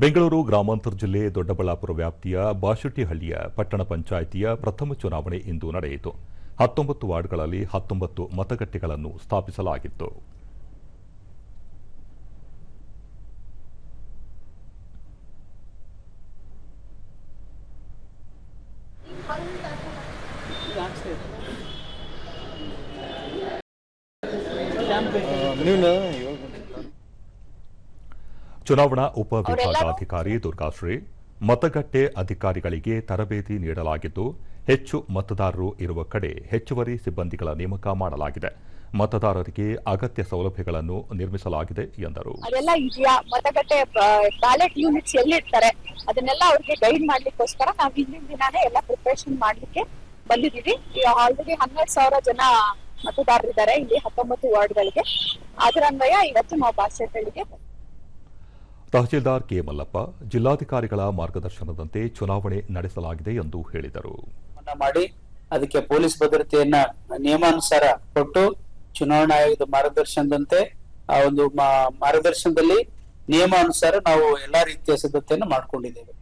ಬೆಂಗಳೂರು ಗ್ರಾಮಾಂತರ ಜಿಲ್ಲೆ ದೊಡ್ಡಬಳ್ಳಾಪುರ ವ್ಯಾಪ್ತಿಯ ಬಾಶೆಟ್ಟಿಹಳ್ಳಿಯ ಪಟ್ಟಣ ಪಂಚಾಯಿತಿಯ ಪ್ರಥಮ ಚುನಾವಣೆ ಇಂದು ನಡೆಯಿತು. ಹತ್ತೊಂಬತ್ತು ವಾರ್ಡ್ಗಳಲ್ಲಿ ಹತ್ತೊಂಬತ್ತು ಮತಗಟ್ಟೆಗಳನ್ನು ಸ್ಥಾಪಿಸಲಾಗಿತ್ತು. ಚುನಾವಣಾ ಉಪವಿಭಾಗಾಧಿಕಾರಿ ದುರ್ಗಾಶ್ರೀ ಮತಗಟ್ಟೆ ಅಧಿಕಾರಿಗಳಿಗೆ ತರಬೇತಿ ನೀಡಲಾಗಿದ್ದು ಹೆಚ್ಚು ಮತದಾರರು ಇರುವ ಕಡೆ ಹೆಚ್ಚುವರಿ ಸಿಬ್ಬಂದಿಗಳ ನೇಮಕ ಮಾಡಲಾಗಿದೆ. ಮತದಾರರಿಗೆ ಅಗತ್ಯ ಸೌಲಭ್ಯಗಳನ್ನು ನಿರ್ಮಿಸಲಾಗಿದೆ ಎಂದರು. ಅದೆಲ್ಲ ಇದೆಯಾ? ಮತಗಟ್ಟೆ ಬ್ಯಾಲೆಟ್ ಯೂನಿಟ್ಸ್ ಎಲ್ಲಿರ್ತಾರೆ? ಅದನ್ನೆಲ್ಲ ಅವ್ರಿಗೆ ಗೈಡ್ ಮಾಡ್ಲಿಕ್ಕೋಸ್ಕರ ನಾವು ಹಿಂದಿನ ದಿನಾನೇ ಎಲ್ಲ ಪ್ರಿಪರೇಷನ್ ಮಾಡ್ಲಿಕ್ಕೆ ಬಂದಿದೀವಿ ಆಲ್ರೆಡಿ ಹನ್ನೆರಡು ಸಾವಿರ ಜನ ಮತದಾರರಿದ್ದಾರೆ ಇಲ್ಲಿ ಹತ್ತೊಂಬತ್ತು ವಾರ್ಡ್ಗಳಿಗೆ. ಅದರನ್ವಯ ಇವತ್ತು ನಾವು ಬಾಸೆಟ್ಟಳಿಗೆ ತಹಶೀಲ್ದಾರ್ ಕೆ ಮಲ್ಲಪ್ಪ ಜಿಲ್ಲಾಧಿಕಾರಿಗಳ ಮಾರ್ಗದರ್ಶನದಂತೆ ಚುನಾವಣೆ ನಡೆಸಲಾಗಿದೆ ಎಂದು ಹೇಳಿದರು. ಮಾಡಿ ಅದಕ್ಕೆ ಪೊಲೀಸ್ ಭದ್ರತೆಯನ್ನ ನಿಯಮಾನುಸಾರ ಕೊಟ್ಟು ಚುನಾವಣಾ ಆಯೋಗದ ಮಾರ್ಗದರ್ಶನದಂತೆ ಆ ಒಂದು ಮಾರ್ಗದರ್ಶನದಲ್ಲಿ ನಿಯಮಾನುಸಾರ ನಾವು ಎಲ್ಲಾ ರೀತಿಯ ಸಿದ್ಧತೆಯನ್ನು ಮಾಡ್ಕೊಂಡಿದ್ದೇವೆ.